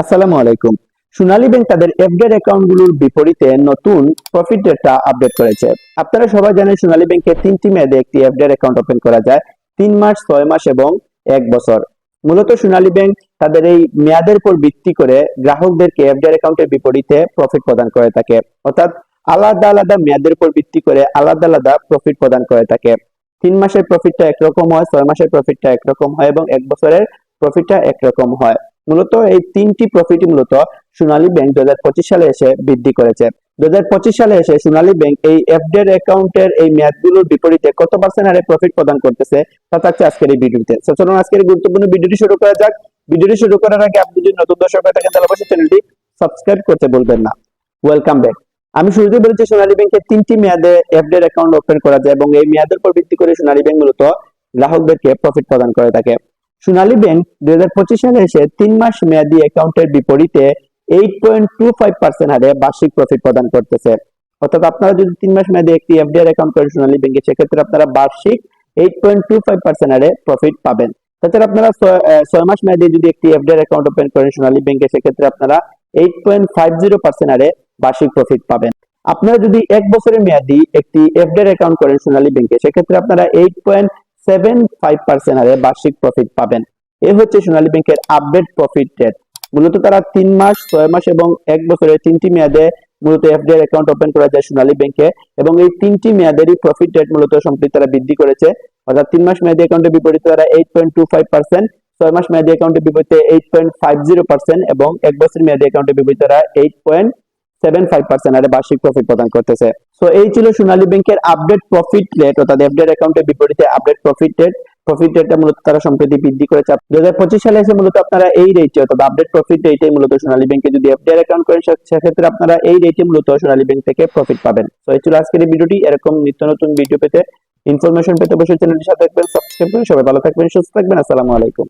আসসালামু আলাইকুম। সোনালী ব্যাংক তাদের এফডের অ্যাকাউন্টগুলোর বিপরীতে নতুন প্রফিট রেটটা আপডেট করেছে। আপনারা সবাই জানেন সোনালী ব্যাংকে তিনটি মেয়াদে একটি এফডের অ্যাকাউন্ট ওপেন করা যায়। তিন মাস, ছয় মাস এবং এক বছর। মূলত সোনালী ব্যাংক তাদের এই মেয়াদের উপর ভিত্তি করে গ্রাহকদেরকে এফডিআর অ্যাকাউন্টের বিপরীতে প্রফিট প্রদান করে থাকে। অর্থাৎ আলাদা আলাদা মেয়াদের উপর ভিত্তি করে আলাদা আলাদা প্রফিট প্রদান করে থাকে। তিন মাসের প্রফিটটা একরকম হয়, ছয় মাসের প্রফিটটা একরকম হয় এবং এক বছরের প্রফিটটা একরকম হয়। মূলত এই তিনটি প্রফিট মূলত সোনালী ব্যাংক দুই হাজার পঁচিশ সালে এসে বৃদ্ধি করেছে। দু হাজার পঁচিশ সালে এসে সোনালী ব্যাংক এই এফডের অ্যাকাউন্টের এই মেয়াদগুলোর বিপরীতে কত পার্সেন্ট হারে প্রফিট প্রদান করতেছে, তা থাকছে আজকের এই ভিডিওতে চলুন আজকের গুরুত্বপূর্ণ ভিডিওটি শুরু করা যাক। ভিডিওটি শুরু করার আগে আপনি যদি নতুন দর্শক হয়ে থাকেন, তাহলে অবশ্যই চ্যানেলটি সাবস্ক্রাইব করতে বলবেন না। ওয়েলকাম ব্যাক আমি শুরুতে বলেছি সোনালী ব্যাংকে তিনটি মেয়াদে এফডের অ্যাকাউন্ট ওপেন করা যায় এবং এই মেয়াদের উপর ভিত্তি করে সোনালী ব্যাংক মূলত গ্রাহকদেরকে প্রফিট প্রদান করে থাকে। সোনালী ব্যাংক দুই হাজার পঁচিশ সালে এসে তিন মাস মেয়াদি অ্যাকাউন্টের বিপরীতে eight point two five percent হারে বার্ষিক প্রফিট প্রদান করতেছে। অর্থাৎ আপনারা যদি তিন মাস মেয়াদে একটি এফডিআর অ্যাকাউন্ট করেন সোনালী ব্যাংকে সেক্ষেত্রে আপনারা বার্ষিক eight point two five percent হারে প্রফিট পাবেন। তাছাড়া আপনারা ছয়- মাস মেয়াদে যদি একটি এফডিআর অ্যাকাউন্ট ওপেন করেন সোনালী ব্যাংকে সেক্ষেত্রে আপনারা eight point five zero percent হারে বার্ষিক প্রফিট পাবেন। আপনারা যদি এক বছরের মেয়াদি একটি এফডিআর অ্যাকাউন্ট করেন সোনালী ব্যাংকে সেক্ষেত্রে আপনারা eight point seven five percent হারে বার্ষিক প্রফিট পাবেন। এ হচ্ছে সোনালী ব্যাংকের আপডেট প্রফিট রেট মূলত তারা তিন মাস, ছয় মাস এবং এক বছরের তিনটি মেয়াদে মূলত অ্যাকাউন্ট ওপেন করা যায় সোনালী ব্যাংকে এবং এই তিনটি মেয়াদেরই প্রফিট রেট মূলত সম্প্রতি তারা বৃদ্ধি করেছে। অর্থাৎ তিন মাস মেয়াদি অ্যাকাউন্টের বিপরীতে তারা eight point two five percent ছয় মাস মেয়াদি অ্যাকাউন্টের বিপরীতে eight point five zero percent এবং এক বছর মেয়াদি অ্যাকাউন্টের বিপরীতে তারা eight point seven five percent হারে বার্ষিক প্রফিট প্রদান করতেছে। সো এই ছিল সোনালী ব্যাংকের আপডেট প্রফিট রেট অর্থাৎ অ্যাকাউন্টের বিপরীতে আপডেট প্রফিট রেট প্রফিট রেটটা মূলত তারা সম্প্রতি বৃদ্ধি করেছে। দু হাজার পঁচিশ সালে এসে মূলত আপনারা এই রেটে অর্থাৎ আপডেট প্রফিট রেটে মূলত সোনালী ব্যাংকে যদি এফডিআর অ্যাকাউন্ট করেন সেক্ষেত্রে আপনারা এই রেটে মূলত সোনালী ব্যাংক থেকে প্রফিট পাবেন। তো এই ছিল আজকের এই ভিডিওটি। এরকম নিত্য নতুন ভিডিও পেতে ইনফরমেশন পেতে অবশ্যই চ্যানেলটির সাথে থাকবেন সাবস্ক্রাইব করুন সবাই ভালো থাকবেন, সুস্থ থাকবেন। আসসালামু আলাইকুম।